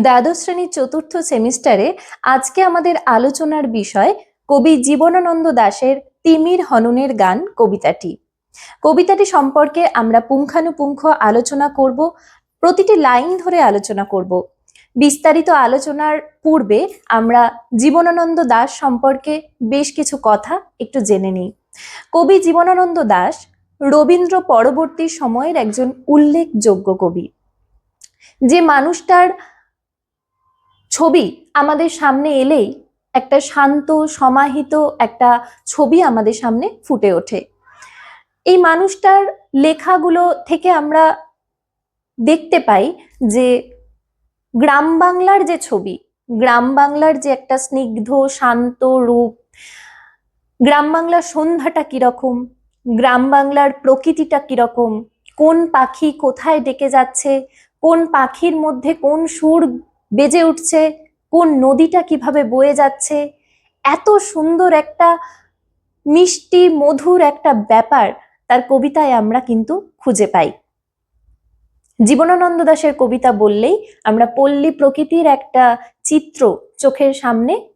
দ্বাদশ শ্রেণির চতুর্থ সেমিস্টারে আজকে আমাদের আলোচনার বিষয় কবি জীবনানন্দ দাশের তিমির হননের গান কবিতাটি। কবিতাটি সম্পর্কে আমরা পুঙ্খানুপুঙ্খ আলোচনা করব, প্রতিটি লাইন ধরে আলোচনা করব। বিস্তারিত আলোচনার পূর্বে আমরা জীবনানন্দ দাশ সম্পর্কে বেশ কিছু কথা একটু জেনে নিই। কবি জীবনানন্দ দাশ রবীন্দ্র পরবর্তী সময়ের একজন উল্লেখযোগ্য কবি। যে মানুষটার ছবি আমাদের সামনে এলেই একটা শান্ত, সমাহিত একটা ছবি আমাদের সামনে ফুটে ওঠে। এই মানুষটার লেখাগুলো থেকে আমরা দেখতে পাই যে গ্রাম বাংলার যে ছবি, গ্রাম বাংলার যে একটা স্নিগ্ধ, শান্ত রূপ, গ্রাম বাংলার সন্ধ্যাটা কীরকম, গ্রাম বাংলার প্রকৃতিটা কীরকম, কোন পাখি কোথায় ডেকে যাচ্ছে, কোন পাখির মধ্যে কোন সুর বেজে উঠছে, কোন নদীটা কীভাবে বয়ে যাচ্ছে, এত সুন্দর একটা মিষ্টি, মধুর একটা ব্যাপার তার কবিতায় আমরা কিন্তু খুঁজে পাই। জীবনানন্দ দাশের কবিতা বললেই আমরা পল্লী প্রকৃতির একটা চিত্র চোখের সামনে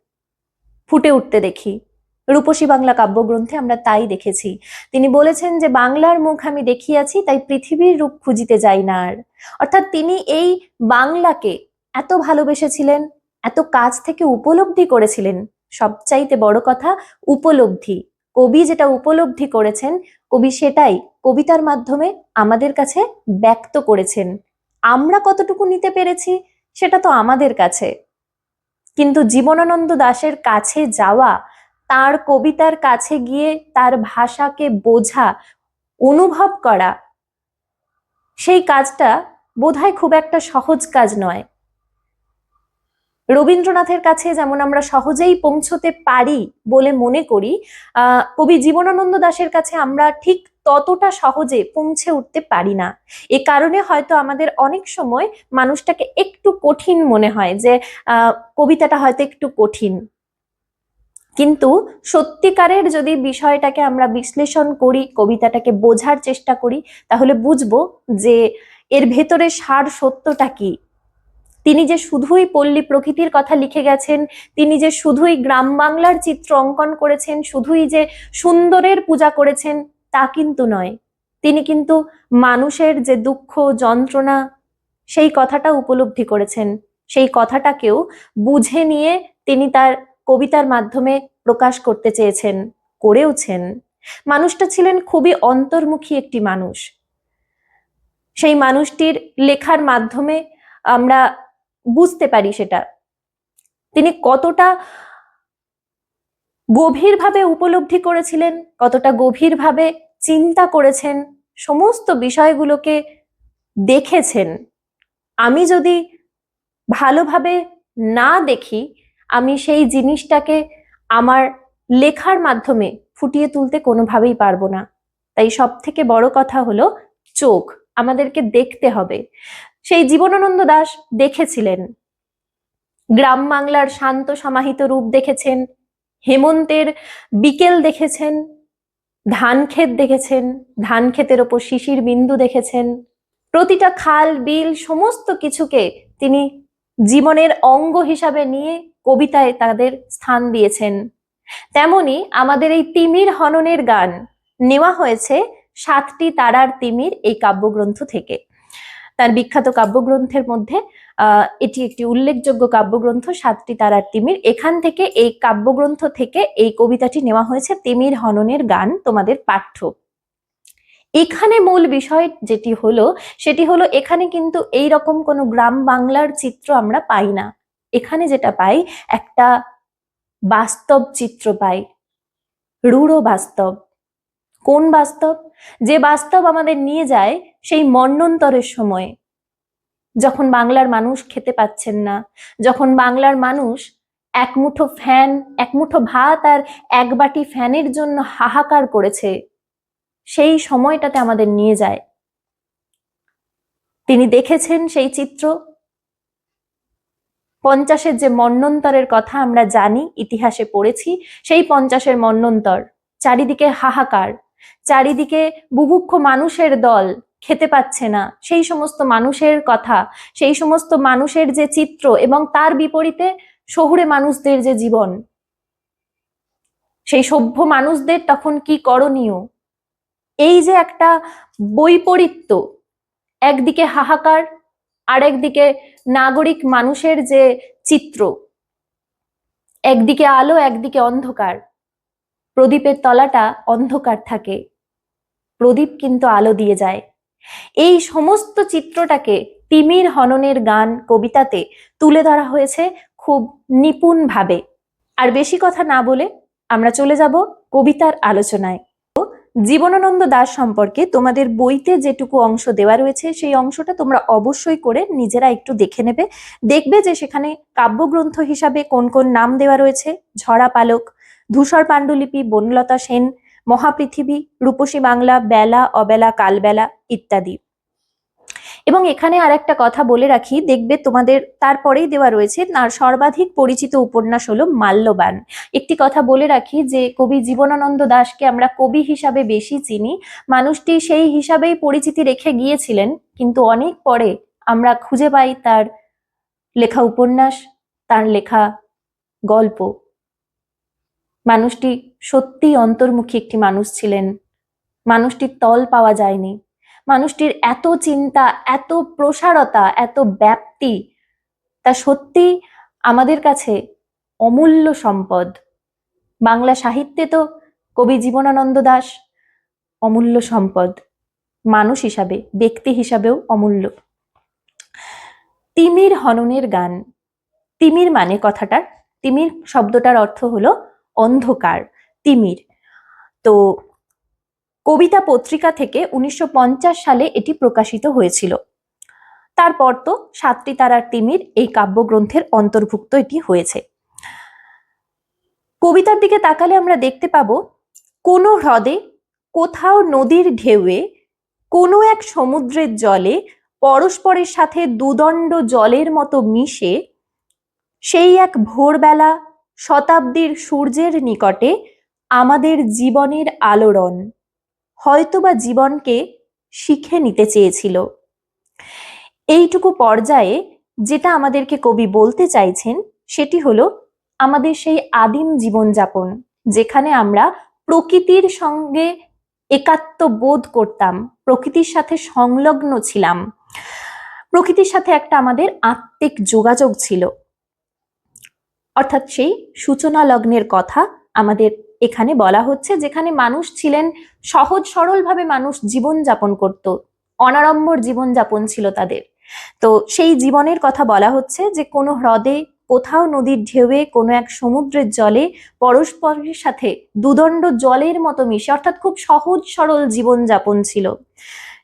ফুটে উঠতে দেখি। রূপসী বাংলা কাব্যগ্রন্থে আমরা তাই দেখেছি। তিনি বলেছেন যে, বাংলার মুখ আমি দেখিয়াছি, তাই পৃথিবীর রূপ খুঁজিতে যাই না আর। অর্থাৎ তিনি এই বাংলাকে এত ভালোবেসেছিলেন, এত কাজ থেকে উপলব্ধি করেছিলেন, সবচাইতে বড় কথা উপলব্ধি। কবি যেটা উপলব্ধি করেছেন, কবি সেটাই কবিতার মাধ্যমে আমাদের কাছে ব্যক্ত করেছেন। আমরা কতটুকু নিতে পেরেছি, সেটা তো আমাদের কাছে। কিন্তু জীবনানন্দ দাশের কাছে যাওয়া, তার কবিতার কাছে গিয়ে তার ভাষাকে বোঝা, অনুভব করা, সেই কাজটা বোধহয় খুব একটা সহজ কাজ নয়। রবীন্দ্রনাথের কাছে যেমন আমরা সহজেই পৌঁছতে পারি বলে মনে করি কবি জীবনানন্দ দাশের কাছে আমরা ঠিক ততটা সহজে পৌঁছে উঠতে পারি না। এ কারণে হয়তো আমাদের অনেক সময় মানুষটাকে একটু কঠিন মনে হয় যে কবিতাটা হয়তো একটু কঠিন। কিন্তু সত্যিকারের যদি বিষয়টাকে আমরা বিশ্লেষণ করি, কবিতাটাকে বোঝার চেষ্টা করি, তাহলে বুঝব যে এর ভেতরে সার সত্যটা কি। তিনি যে শুধুই পল্লী প্রকৃতির কথা লিখে গেছেন, তিনি যে শুধুই গ্রাম বাংলার চিত্র অঙ্কন করেছেন, শুধুই যে সুন্দরের পূজা করেছেন, তা কিন্তু নয়। তিনি কিন্তু মানুষের যে দুঃখ, যন্ত্রণা, সেই কথাটা উপলব্ধি করেছেন। সেই কথাটাকেও বুঝে নিয়ে তিনি তার কবিতার মাধ্যমে প্রকাশ করতে চেয়েছেন, করেওছেন। মানুষটা ছিলেন খুবই অন্তর্মুখী একটি মানুষ। সেই মানুষটির লেখার মাধ্যমে আমরা বুঝতে পারি সেটা। তিনি কতটা গভীরভাবে উপলব্ধি করেছিলেন, কতটা গভীরভাবে চিন্তা করেছেন, সমস্ত বিষয়গুলোকে দেখেছেন। আমি যদি ভালোভাবে না দেখি, আমি সেই জিনিসটাকে আমার লেখার মাধ্যমে ফুটিয়ে তুলতে কোনোভাবেই পারব না। তাই সব থেকে বড় কথা হলো চোখ। আমাদেরকে দেখতে হবে। সেই জীবনানন্দ দাস দেখেছিলেন। গ্রাম বাংলার শান্ত সমাহিত রূপ দেখেছেন, হেমন্তের বিকেল দেখেছেন ধান ক্ষেত দেখেছেন ধান ক্ষেতের ওপর শিশির বিন্দু দেখেছেন। প্রতিটা খাল, বিল, সমস্ত কিছুকে তিনি জীবনের অঙ্গ হিসাবে নিয়ে কবিতায় তাদের স্থান দিয়েছেন। তেমনি আমাদের এই তিমির হননের গান নেওয়া হয়েছে সাতটি তারার তিমির এই কাব্যগ্রন্থ থেকে। তার বিখ্যাত কাব্যগ্রন্থের মধ্যে এটি একটি উল্লেখযোগ্য কাব্যগ্রন্থ, সাতটি তারার তিমির। এখান থেকে এই কাব্যগ্রন্থ থেকে এই কবিতাটি নেওয়া হয়েছে তিমির হননের গান, তোমাদের পাঠ্য। এখানে মূল বিষয় যেটি হলো, সেটি হলো এখানে কিন্তু এই রকম কোনো গ্রাম বাংলার চিত্র আমরা পাই না। এখানে যেটা পাই, একটা বাস্তব চিত্র পাই। রূঢ় বাস্তব। কোন বাস্তব? যে বাস্তব আমাদের নিয়ে যায় সেই মন্নন্তরের সময়। যখন বাংলার মানুষ খেতে পাচ্ছেন না, যখন বাংলার মানুষ এক মুঠো ফ্যান, এক মুঠো ভাত আর এক বাটি ফ্যানের জন্য হাহাকার করেছে, সেই সময়টাতে আমাদের নিয়ে যায়। তিনি দেখেছেন সেই চিত্র। পঞ্চাশের যে মন্নন্তরের কথা আমরা জানি, ইতিহাসে পড়েছি, সেই পঞ্চাশের মন্নন্তর, চারিদিকে হাহাকার। চারিদিকে বুভুক্ষ মানুষের দল খেতে পাচ্ছে না। সেই সমস্ত মানুষের কথা, সেই সমস্ত মানুষের যে চিত্র এবং তার বিপরীতে শহুরে মানুষদের যে জীবন। সেই সভ্য মানুষদের তখন কি করণীয়? এই যে একটা বৈপরীত্য, একদিকে হাহাকার আর একদিকে নাগরিক মানুষের যে চিত্র, একদিকে আলো, একদিকে অন্ধকার। প্রদীপের তলাটা অন্ধকার থাকে। প্রদীপ কিন্তু আলো দিয়ে যায়। এই সমস্ত চিত্রটাকে তিমির হননের গান কবিতাতে তুলে ধরা হয়েছে খুব নিপুণভাবে। আর বেশি কথা না বলে আমরা চলে যাব কবিতার আলোচনায়। জীবনানন্দ দাস সম্পর্কে তোমাদের বইতে যেটুকু অংশ দেওয়া রয়েছে, সেই অংশটা তোমরা অবশ্যই করে নিজেরা একটু দেখে নেবে। দেখবে যে সেখানে কাব্যগ্রন্থ হিসাবে কোন কোন নাম দেওয়া রয়েছে, ঝরা পালক ধূসর পাণ্ডুলিপি, বনলতা সেন, মহাপৃথিবী, রূপসী বাংলা, বেলা, অবেলা, কালবেলা ইত্যাদি। এবং এখানে আর একটা কথা বলে রাখি, দেখবে তোমাদের তারপরেই দেওয়া রয়েছে তার সর্বাধিক পরিচিত উপন্যাস হলো মাল্যবান। একটি কথা বলে রাখি যে, কবি জীবনানন্দ দাশকে আমরা কবি হিসাবে বেশি চিনি। মানুষটি সেই হিসাবেই পরিচিতি রেখে গিয়েছিলেন, কিন্তু অনেক পরে আমরা খুঁজে পাই তার লেখা উপন্যাস, তার লেখা গল্প। মানুষটি সত্যি অন্তর্মুখী একটি মানুষ ছিলেন। মানুষটির তল পাওয়া যায়নি। মানুষটির এত চিন্তা, এত প্রসারতা, এত ব্যাপ্তি, তা সত্যি আমাদের কাছে অমূল্য সম্পদ। বাংলা সাহিত্যে তো কবি জীবনানন্দ দাস অমূল্য সম্পদ। মানুষ হিসাবে, ব্যক্তি হিসাবেও অমূল্য। তিমির হননের গান। তিমির মানে কথাটার, তিমির শব্দটার অর্থ হলো অন্ধকার, তিমির। তো কবিতা পত্রিকা থেকে উনিশশো পঞ্চাশ সালে এটি প্রকাশিত হয়েছিল। তারপর তো সাতটি তারার তিমির এই কাব্যগ্রন্থের অন্তর্ভুক্ত এটি হয়েছে। কবিতার দিকে তাকালে আমরা দেখতে পাবো, কোনো হ্রদে, কোথাও নদীর ঢেউয়ে, কোনো এক সমুদ্রের জলে, পরস্পরের সাথে দুদণ্ড জলের মতো মিশে, সেই এক ভোরবেলা শতাব্দীর সূর্যের নিকটে আমাদের জীবনের আলোড়ন হয়তোবা জীবনকে শিখে নিতে চেয়েছিল। এইটুকু পর্যায়ে যেটা আমাদেরকে কবি বলতে চাইছেন সেটি হলো আমাদের সেই আদিম জীবনযাপন, যেখানে আমরা প্রকৃতির সঙ্গে একাত্ম বোধ করতাম, প্রকৃতির সাথে সংলগ্ন ছিলাম। প্রকৃতির সাথে একটা আমাদের আত্মিক যোগাযোগ ছিল। অর্থাৎ সেই সূচনা লগ্নের কথা আমাদের এখানে বলা হচ্ছে, যেখানে মানুষ ছিলেন সহজ সরলভাবে মানুষ জীবন যাপন করত, অনাড়ম্বর জীবন যাপন ছিল তাদের। তো সেই জীবনের কথা বলা হচ্ছে যে, কোনো হ্রদে, কোথাও নদীর ঢেউয়ে, কোনো এক সমুদ্রের জলে পরস্পরের সাথে দুদণ্ড জলের মতো মিশে, অর্থাৎ খুব সহজ সরল জীবন যাপন ছিল।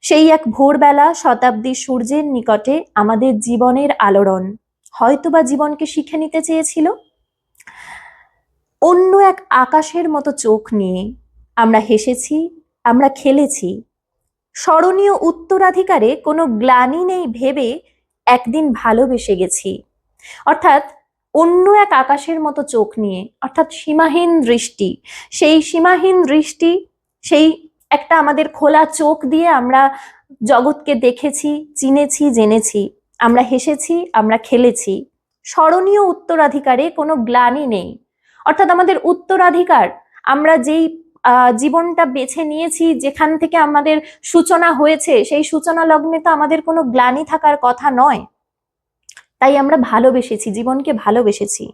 সেই এক ভোরবেলা শতাব্দী সূর্যের নিকটে আমাদের জীবনের আলোড়ন। হয়তোবা জীবনকে শিখে নিতে চেয়েছিল। অন্য এক আকাশের মতো চোখ নিয়ে আমরা হেসেছি, আমরা খেলেছি। স্মরণীয় উত্তরাধিকারে কোনো গ্লানি নেই ভেবে একদিন ভালোবেসে গেছি। অর্থাৎ অন্য এক আকাশের মতো চোখ নিয়ে, অর্থাৎ সীমাহীন দৃষ্টি, সেই সীমাহীন দৃষ্টি, সেই একটা আমাদের খোলা চোখ দিয়ে আমরা জগৎকে দেখেছি, চিনেছি, জেনেছি। আমরা হেসেছি, আমরা খেলেছি। স্মরণীয় উত্তরাধিকারে কোনো গ্লানি নেই। অর্থাৎ আমাদের উত্তরাধিকার, আমরা যেই জীবনটা বেছে নিয়েছি, যেখান থেকে আমাদের সূচনা হয়েছে, সেই সূচনা লগ্নে তো আমাদের কোনো গ্লানি থাকার কথা নয়। তাই আমরা ভালোবেসেছি, জীবনকে ভালোবেসেছি।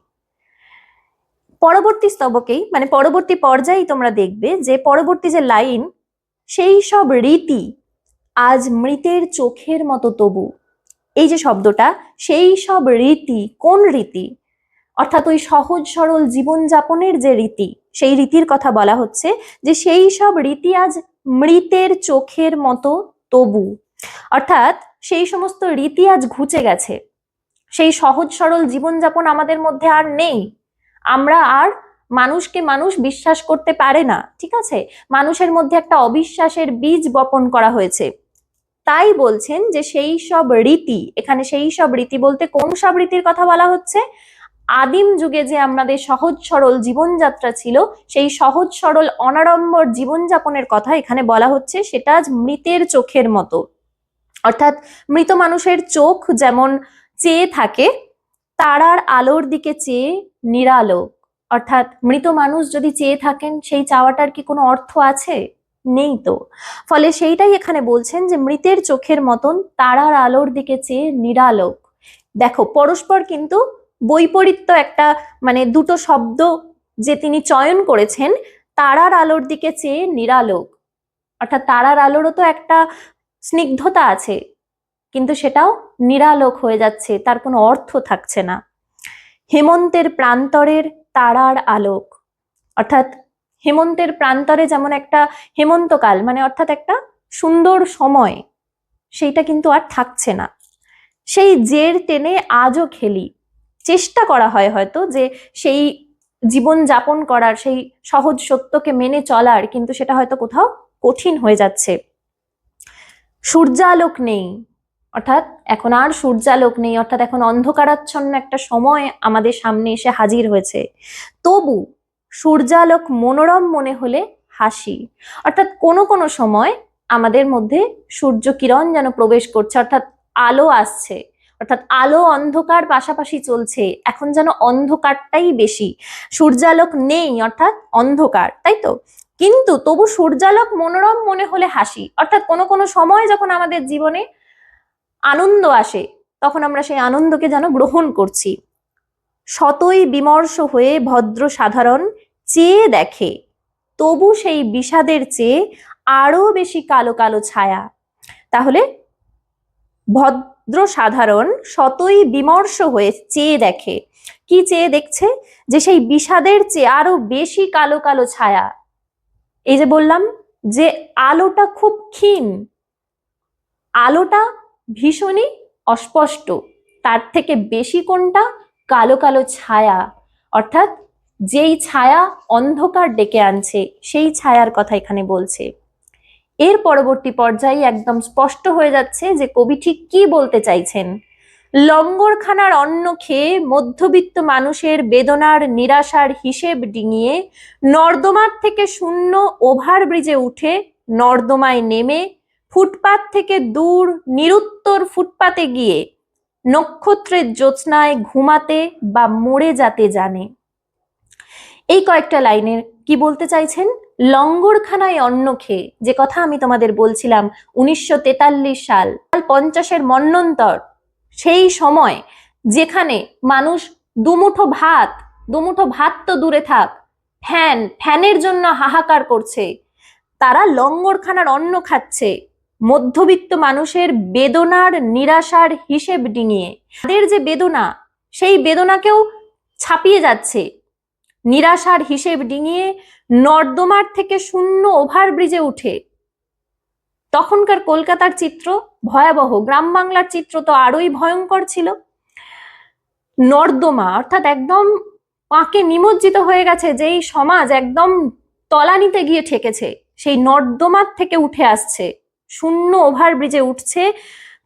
পরবর্তী স্তবকেই মানে পরবর্তী পর্যায়েই তোমরা দেখবে যে পরবর্তী যে লাইন, সেই সব রীতি আজ মৃতের চোখের মতো তবু। এই যে শব্দটা, সেই সব রীতি কোন রীতি? অর্থাৎ ওই সহজ সরল জীবনযাপনের যে রীতি, সেই রীতির কথা বলা হচ্ছে যে সেই সব রীতি আজ মৃতের চোখের মতো তবু। অর্থাৎ সেই সমস্ত রীতি আজ ঘুচে গেছে। সেই সহজ সরল জীবনযাপন আমাদের মধ্যে আর নেই। আমরা আর মানুষকে মানুষ বিশ্বাস করতে পারে না, ঠিক আছে? মানুষের মধ্যে একটা অবিশ্বাসের বীজ বপন করা হয়েছে। তাই বলছেন যে সেই সব রীতি, এখানে সেই সব রীতি বলতে কোন সব রীতির কথা বলা হচ্ছে? আদিম যুগে যে আমাদের সহজ সরল জীবনযাত্রা ছিল, সেই সহজ সরল অনাড়ম্বর জীবনযাপনের কথা এখানে বলা হচ্ছে, সেটা আজ মৃতের চোখের মতো। অর্থাৎ মৃত মানুষের চোখ যেমন চেয়ে থাকে, তারার আলোর দিকে চেয়ে নিরালোক। অর্থাৎ মৃত মানুষ যদি চেয়ে থাকেন, সেই চাওয়াটার কি কোনো অর্থ আছে? নেই তো। ফলে সেইটাই এখানে বলছেন যে মৃতের চোখের মতন তারার আলোর দিকে চেয়ে নিরালোক। দেখো, পরস্পর কিন্তু বৈপরীত্য একটা মানে দুটো শব্দ যে তিনি চয়ন করেছেন, তারার আলোর দিকে চেয়ে নিরালোক। অর্থাৎ তারার আলোরও তো একটা স্নিগ্ধতা আছে, কিন্তু সেটাও নিরালোক হয়ে যাচ্ছে, তার কোনো অর্থ থাকছে না। হেমন্তের প্রান্তরের তারার আলোক। অর্থাৎ হেমন্তের প্রান্তরে যেমন একটা হেমন্তকাল মানে অর্থাৎ একটা সুন্দর সময়, সেইটা কিন্তু আর থাকছে না। সেই জের টেনে আজও খেলি। চেষ্টা করা হয় হয়তো যে সেই জীবন যাপন করার, সেই সহজ সত্যকে মেনে চলার, কিন্তু সেটা হয়তো কোথাও কঠিন হয়ে যাচ্ছে। সূর্যালোক নেই, অর্থাৎ এখন আর সূর্যালোক নেই, অর্থাৎ এখন অন্ধকারাচ্ছন্ন একটা সময় আমাদের সামনে এসে হাজির হয়েছে। তবু সূর্যালোক মনোরম মনে হলে হাসি। অর্থাৎ কোনো কোনো সময় আমাদের মধ্যে সূর্য কিরণ যেন প্রবেশ করছে, অর্থাৎ আলো আসছে, অর্থাৎ আলো অন্ধকার পাশাপাশি চলছে, এখন যেন অন্ধকারটাই বেশি। সূর্যালোক নেই, অর্থাৎ অন্ধকার, তাই তো? কিন্তু তবু সূর্যালোক মনোরম মনে হলে হাসি, অর্থাৎ কোনো কোনো সময় যখন আমাদের জীবনে আনন্দ আসে, তখন আমরা সেই আনন্দকে যেন গ্রহণ করছি। শতই বিমর্ষ হয়ে ভদ্র সাধারণ চেয়ে দেখে, তবু সেই বিষাদের চেয়ে আরও বেশি কালো কালো ছায়া। তাহলে ভদ্র সাধারণ শতই বিমর্ষ হয়ে চেয়ে দেখে। কি চেয়ে দেখছে? যে সেই বিষাদের চেয়ে আরও বেশি কালো কালো ছায়া। এই যে বললাম যে আলোটা খুব ক্ষীণ। আলোটা ভীষণই অস্পষ্ট। তার থেকে বেশি কোনটা? কালো কালো ছায়া। অর্থাৎ যেই ছায়া অন্ধকার ডেকে আনছে, সেই ছায়ার কথা এখানে বলছে। এর পরবর্তী পর্যায়ে একদম স্পষ্ট হয়ে যাচ্ছে যে কবি ঠিক কি বলতে চাইছেন। লঙ্গরখানার অন্ন খেয়ে মধ্যবিত্ত মানুষের বেদনার নিরাশার হিসেব ডিঙিয়ে নর্দমার থেকে শূন্য ওভারব্রিজে উঠে নর্দমায় নেমে ফুটপাত থেকে দূর নিরুত্তর ফুটপাতে গিয়ে নক্ষত্রের জ্যোৎস্নায় ঘুমাতে বা মরে যাতে জানে। এই কয়েকটা লাইনের কি বলতে চাইছেন? লঙ্গরখানায় অন্ন খেয়ে, যে কথা আমি তোমাদের বলছিলাম উনিশশো তেতাল্লিশ সাল পঞ্চাশের মন্নন্তর, সেই সময় যেখানে মানুষ দুমুঠো ভাত দুমুঠো ভাত তো দূরে থাক, ফ্যান, ফ্যানের জন্য হাহাকার করছে। তারা লঙ্গরখানার অন্ন খাচ্ছে। মধ্যবিত্ত মানুষের বেদনার নিরাশার হিসেব ডিঙিয়ে, তাদের যে বেদনা, সেই বেদনাকেও ছাপিয়ে যাচ্ছে। নিরাশার হিসেব ডিঙিয়ে নর্দমার থেকে শূন্য ওভার ব্রিজে উঠে। তখনকার কলকাতার চিত্র ভয়াবহ, গ্রাম বাংলার চিত্র তো আরোই ভয়ঙ্কর ছিল। নর্দমা, অর্থাৎ একদম পাঁকে নিমজ্জিত হয়ে গেছে, যেই সমাজ একদম তলানিতে গিয়ে ঠেকেছে, সেই নর্দমার থেকে উঠে আসছে। শূন্য ওভার ব্রিজে উঠছে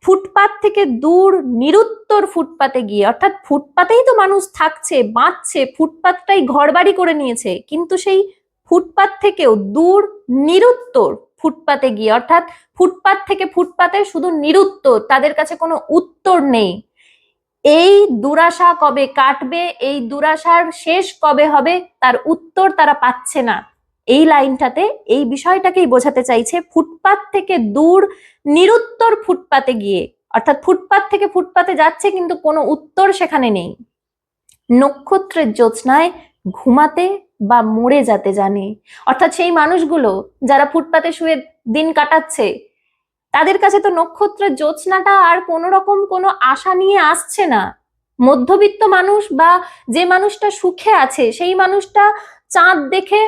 ফুটপাত থেকে দূর, নিরুত্তর ফুটপাতে গিয়ে, অর্থাৎ ফুটপাতেই তো মানুষ থাকছে, বাঁচছে, ফুটপাতটাই ঘরবাড়ি করে নিয়েছে, কিন্তু সেই ফুটপাত থেকেও দূর, নিরুত্তর ফুটপাতে গিয়ে, অর্থাৎ ফুটপাত থেকে ফুটপাতে শুধু নিরুত্তর, তাদের কাছে কোনো উত্তর নেই। এই দুরাশা কবে কাটবে, এই দুরাশার শেষ কবে হবে, তার উত্তর তারা পাচ্ছে না। এই লাইনটাতে এই বিষয়টাকেই বোঝাতে চাইছে ফুটপাত থেকে দূর, নিরুত্তর ফুটপাতে গিয়ে। অর্থাৎ ফুটপাত থেকে ফুটপাতে যাচ্ছে কিন্তু কোনো উত্তর সেখানে নেই। নক্ষত্রের জ্যোৎস্নায় ঘুমাতে বা মরে যেতে জানে। অর্থাৎ সেই মানুষগুলো যারা ফুটপাতে শুয়ে দিন কাটাচ্ছে, তাদের কাছে তো নক্ষত্রের জ্যোৎস্নাটা আর কোনো রকম কোনো আশা নিয়ে আসছে না। মধ্যবিত্ত মানুষ বা যে মানুষটা সুখে আছে, সেই মানুষটা চাঁদ দেখে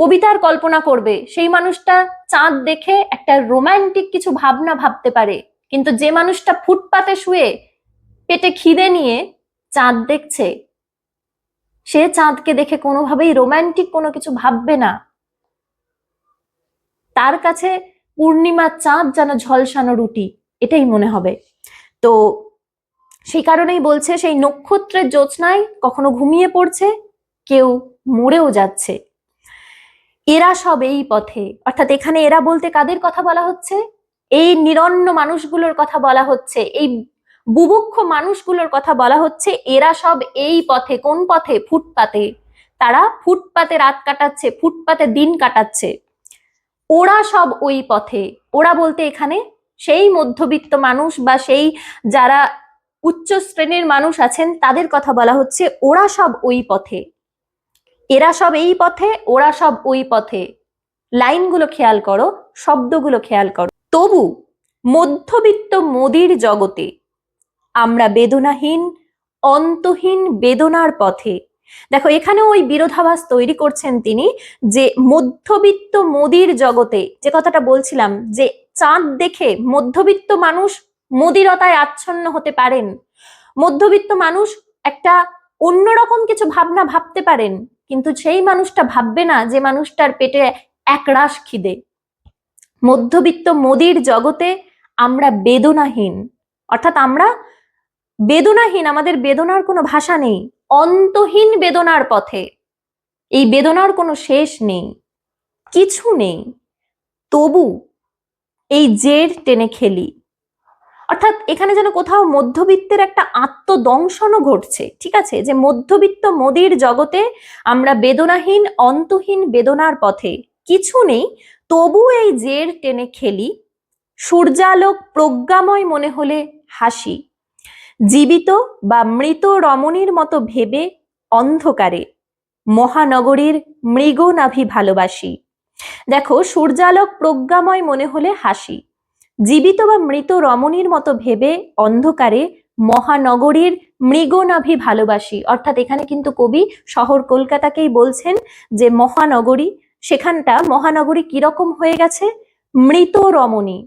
কবিতার কল্পনা করবে। সেই মানুষটা চাঁদ দেখে একটা রোমান্টিক কিছু ভাবনা ভাবতে পারে। কিন্তু যে মানুষটা ফুটপাতে শুয়ে পেটে খিদে নিয়ে চাঁদ দেখছে, সে চাঁদকে দেখে কোনোভাবেই রোমান্টিক কোনো কিছু ভাববে না। তার কাছে পূর্ণিমা চাঁদ যেন ঝলসানো রুটি, এটাই মনে হবে। তো সেই কারণেই বলছে, সেই নক্ষত্রের জ্যোৎস্নায় কখনো ঘুমিয়ে পড়ছে, কেউ মরেও যাচ্ছে। এরা সব এই পথে। অর্থাৎ এখানে এরা বলতে কাদের কথা বলা হচ্ছে? এই নিরন্ন মানুষগুলোর কথা বলা হচ্ছে, এই বুভুক্ষ মানুষগুলোর কথা বলা হচ্ছে, এরা সব এই পথে, কোন পথে? ফুটপাতে। তারা ফুটপাতে রাত কাটাচ্ছে, ফুটপাতে দিন কাটাচ্ছে। ওরা সব ওই পথে। ওরা বলতে এখানে সেই মধ্যবিত্ত মানুষ বা সেই যারা উচ্চ শ্রেণির মানুষ আছেন, তাদের কথা বলা হচ্ছে, ওরা সব ওই পথে। এরা সব এই পথে, ওরা সব ওই পথে। লাইনগুলো খেয়াল করো, শব্দগুলো খেয়াল করো। তবু মধ্যবিত্ত মোদির জগতে আমরা বেদনাহীন, অন্তহীন বেদনার পথে। দেখো এখানে ওই বিরোধাভাস তৈরি করছেন তিনি যে মধ্যবিত্ত মোদির জগতে, যে কথাটা বলছিলাম, যে চাঁদ দেখে মধ্যবিত্ত মানুষ মোদিরতায় আচ্ছন্ন হতে পারেন। মধ্যবিত্ত মানুষ একটা অন্যরকম কিছু ভাবনা ভাবতে পারেন। কিন্তু সেই মানুষটা ভাববে না যে মানুষটার পেটে এক রাস খিদে, মধ্যবিত্ত মোদির জগতে আমরা বেদনাহীন। অর্থাৎ আমরা বেদনাহীন, আমাদের বেদনার কোনো ভাষা নেই। অন্তহীন বেদনার পথে। এই বেদনার কোনো শেষ নেই, কিছু নেই। তবু এই জের টেনে খেলি। অর্থাৎ এখানে যেন কোথাও মধ্যবিত্তের একটা আত্মদংশনও ঘটছে, ঠিক আছে? যে মধ্যবিত্ত মোদির জগতে আমরা বেদনাহীন, অন্তহীন বেদনার পথে কিছু নেই, তবু এই জের টেনে খেলি, সূর্যালোক প্রজ্ঞাময় মনে হলে হাসি। জীবিত বা মৃত রমণীর মতো ভেবে অন্ধকারে মহানগরীর মৃগনাভি ভালোবাসি। দেখো, সূর্যালোক প্রজ্ঞাময় মনে হলে হাসি। জীবিত বা মৃত রমণীর মতো ভেবে অন্ধকারে মহানগরীর মৃগনাভি ভালোবাসি। অর্থাৎ এখানে কিন্তু কবি শহর কলকাতাকেই বলছেন যে, মহানগরী, সেখানটা মহানগরী কীরকম হয়ে গেছে? মৃত রমণী।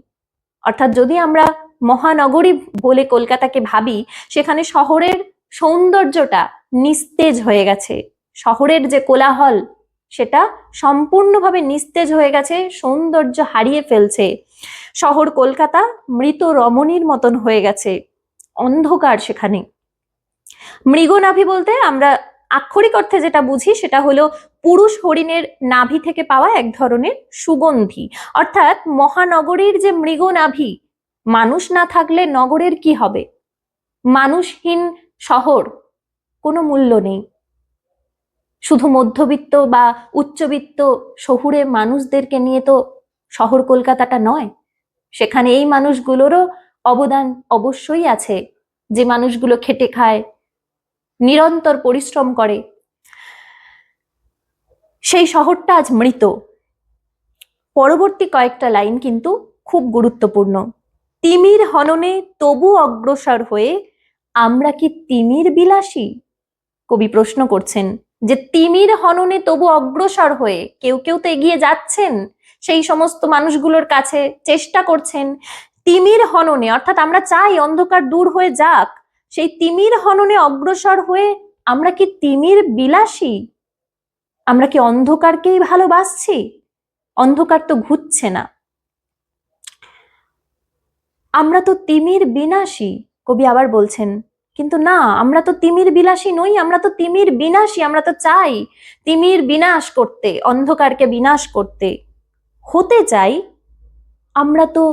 অর্থাৎ যদি আমরা মহানগরী বলে কলকাতাকে ভাবি, সেখানে শহরের সৌন্দর্যটা নিস্তেজ হয়ে গেছে। শহরের যে কোলাহল, সেটা সম্পূর্ণভাবে নিস্তেজ হয়ে গেছে, সৌন্দর্য হারিয়ে ফেলছে। শহর কলকাতা মৃত রমণীর মতন হয়ে গেছে। অন্ধকার সেখানে। মৃগনাভি বলতে আমরা আক্ষরিক অর্থে যেটা বুঝি সেটা হলো পুরুষ হরিণের নাভি থেকে পাওয়া এক ধরনের সুগন্ধি। অর্থাৎ মহানগরীর যে মৃগনাভি, মানুষ না থাকলে নগরের কি হবে? মানুষহীন শহর, কোনো মূল্য নেই। শুধু মধ্যবিত্ত বা উচ্চবিত্ত শহুরে মানুষদেরকে নিয়ে তো শহর কলকাতাটা নয়। সেখানে এই মানুষগুলোরও অবদান অবশ্যই আছে। যে মানুষগুলো খেটে খায়, নিরন্তর পরিশ্রম করে। সেই শহরটা আজ মৃত। পরবর্তী কয়েকটা লাইন কিন্তু খুব গুরুত্বপূর্ণ। তিমির হননে তবু অগ্রসর হয়ে আমরা কি তিমির বিলাসী? কবি প্রশ্ন করছেন যে, তিমির হননে তবু অগ্রসর হয়ে কেউ কেউ তো এগিয়ে যাচ্ছেন? সেই সমস্ত মানুষগুলোর কাছে চেষ্টা করছেন তিমির হননে। অর্থাৎ আমরা চাই অন্ধকার দূর হয়ে যাক। সেই তিমির হননে অগ্রসর হয়ে আমরা কি তিমির বিলাসী? আমরা কি অন্ধকারকেই ভালোবাসছি? অন্ধকার তো ঘুরছে না। আমরা তো তিমির বিনাশী, কবি আবার বলছেন। কিন্তু না, আমরা তো তিমির বিলাসী নই, আমরা তো তিমির বিনাশী, আমরা তো চাই তিমির বিনাশ করতে, অন্ধকারকে বিনাশ করতে। হতে চাই, আমরা তো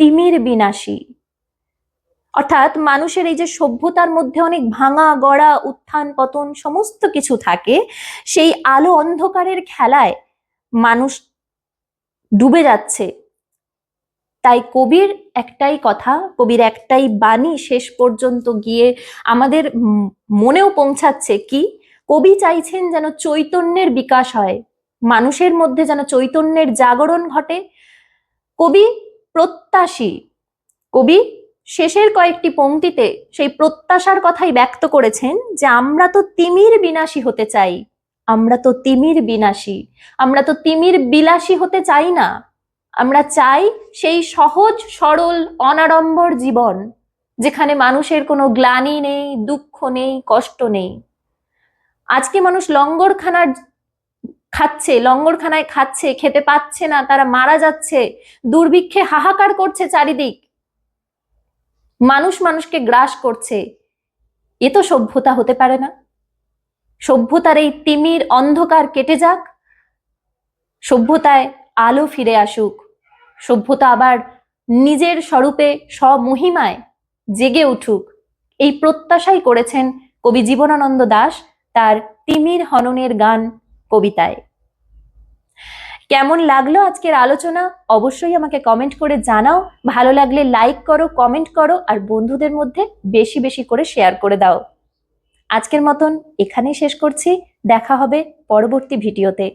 তিমির বিনাশী। অর্থাৎ মানুষের এই যে সভ্যতার মধ্যে অনেক ভাঙা, গড়া, উত্থান, পতন সমস্ত কিছু থাকে, সেই আলো অন্ধকারের খেলায় মানুষ ডুবে যাচ্ছে। তাই কবির একটাই কথা, কবির একটাই বাণী শেষ পর্যন্ত গিয়ে আমাদের মনেও পৌঁছাচ্ছে কি, কবি চাইছেন যেন চৈতন্যের বিকাশ হয়। মানুষের মধ্যে যেন চৈতন্যের জাগরণ ঘটে। কবি প্রত্যাশী, কবি শেষের কয়েকটি পংক্তিতে সেই প্রত্যাশার কথাই ব্যক্ত করেছেন যে, আমরা তো তিমির বিনাশী হতে চাই, আমরা তো তিমির বিনাশী, আমরা তো তিমির বিলাসী হতে চাই না, আমরা চাই সেই সহজ, সরল, অনাড়ম্বর জীবন, যেখানে মানুষের কোনো গ্লানি নেই, দুঃখ নেই, কষ্ট নেই। আজকে মানুষ লঙ্গরখানার খাচ্ছে, লঙ্গরখানায় খাচ্ছে, খেতে পাচ্ছে না, তারা মারা যাচ্ছে, দুর্ভিক্ষে হাহাকার করছে চারিদিক। মানুষ মানুষকে গ্রাস করছে। এ তো সভ্যতা হতে পারে না। সভ্যতার এই তিমির অন্ধকার কেটে যাক, সভ্যতায় আলো ফিরে আসুক। সভ্যতা আবার নিজের স্বরূপে স্বমহিমায় জেগে উঠুক। এই প্রত্যাশাই করেছেন কবি জীবনানন্দ দাশ তার তিমির হননের গান কবিতায়। কেমন লাগল আজকের আলোচনা? অবশ্যই আমাকে কমেন্ট করে জানাও। ভালো লাগলে লাইক করো কমেন্ট করো, আর বন্ধুদের মধ্যে বেশি বেশি করে শেয়ার করে দাও। আজকের মতন এখানেই শেষ করছি। দেখা হবে পরবর্তী ভিডিওতে।